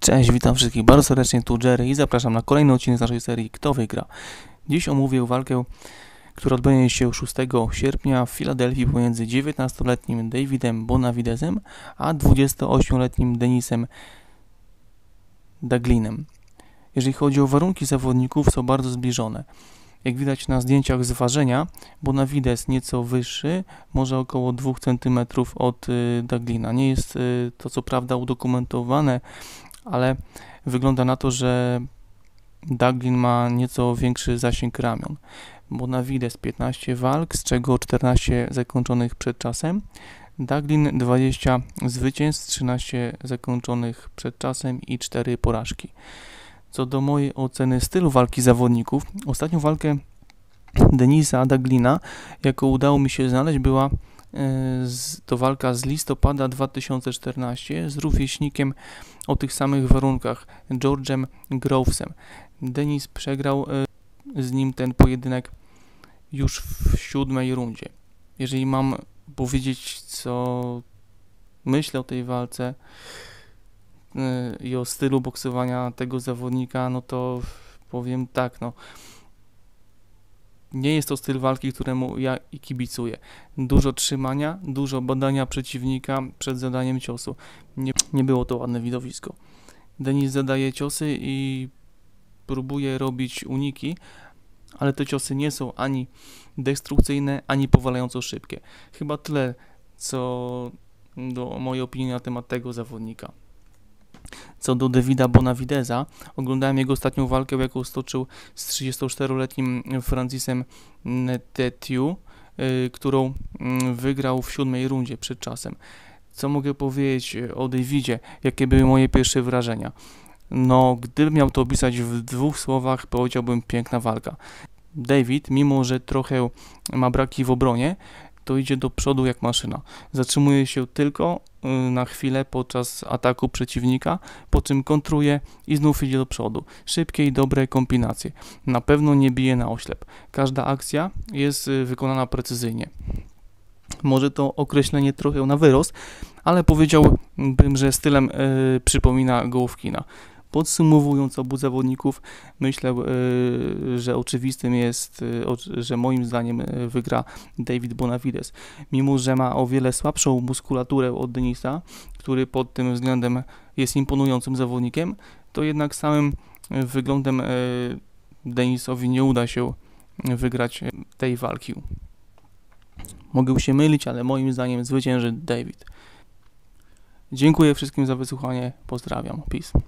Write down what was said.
Cześć, witam wszystkich bardzo serdecznie, tu Jerry i zapraszam na kolejny odcinek z naszej serii Kto wygra. Dziś omówię walkę, która odbędzie się 6 sierpnia w Filadelfii pomiędzy 19-letnim Davidem Bonavidezem a 28-letnim Denisem Daglinem. Jeżeli chodzi o warunki zawodników, są bardzo zbliżone. Jak widać na zdjęciach z ważenia, Bonavides nieco wyższy, może około 2 cm od y, Daglina. Nie jest y, to co prawda udokumentowane, ale wygląda na to, że Daglin ma nieco większy zasięg ramion. Bonavides 15 walk, z czego 14 zakończonych przed czasem. Daglin 20 zwycięstw, 13 zakończonych przed czasem i 4 porażki. Co do mojej oceny stylu walki zawodników, ostatnią walkę Denisa Daglina, jaką udało mi się znaleźć, była to walka z listopada 2014 z rówieśnikiem o tych samych warunkach, George'em Grovesem. Denis przegrał e, z nim ten pojedynek już w siódmej rundzie. Jeżeli mam powiedzieć, co myślę o tej walce, Y, i o stylu boksowania tego zawodnika, no to powiem tak, no nie jest to styl walki, któremu ja kibicuję. Dużo trzymania, dużo badania przeciwnika przed zadaniem ciosu. Nie, nie było to ładne widowisko. Denis zadaje ciosy i próbuje robić uniki, ale te ciosy nie są ani destrukcyjne, ani powalająco szybkie. Chyba tyle, co do mojej opinii na temat tego zawodnika. Co do Davida Bonavideza, oglądałem jego ostatnią walkę, jaką stoczył z 34-letnim Francisem Tetiu, y, którą mm, wygrał w siódmej rundzie przed czasem. Co mogę powiedzieć o Davidzie? Jakie były moje pierwsze wrażenia? No, gdybym miał to opisać w dwóch słowach, powiedziałbym piękna walka. David, mimo że trochę ma braki w obronie, to idzie do przodu jak maszyna. Zatrzymuje się tylko y, na chwilę podczas ataku przeciwnika, po czym kontruje i znów idzie do przodu. Szybkie i dobre kombinacje. Na pewno nie bije na oślep. Każda akcja jest y, wykonana precyzyjnie. Może to określenie trochę na wyrost, ale powiedziałbym, że stylem yy, przypomina Gołówkina. Podsumowując obu zawodników, myślę, e, że oczywistym jest, e, że moim zdaniem e, wygra David Bonavides. Mimo, że ma o wiele słabszą muskulaturę od Denisa, który pod tym względem jest imponującym zawodnikiem, to jednak samym wyglądem Denisowi nie uda się wygrać tej walki. Mogę się mylić, ale moim zdaniem zwycięży David. Dziękuję wszystkim za wysłuchanie. Pozdrawiam. Peace.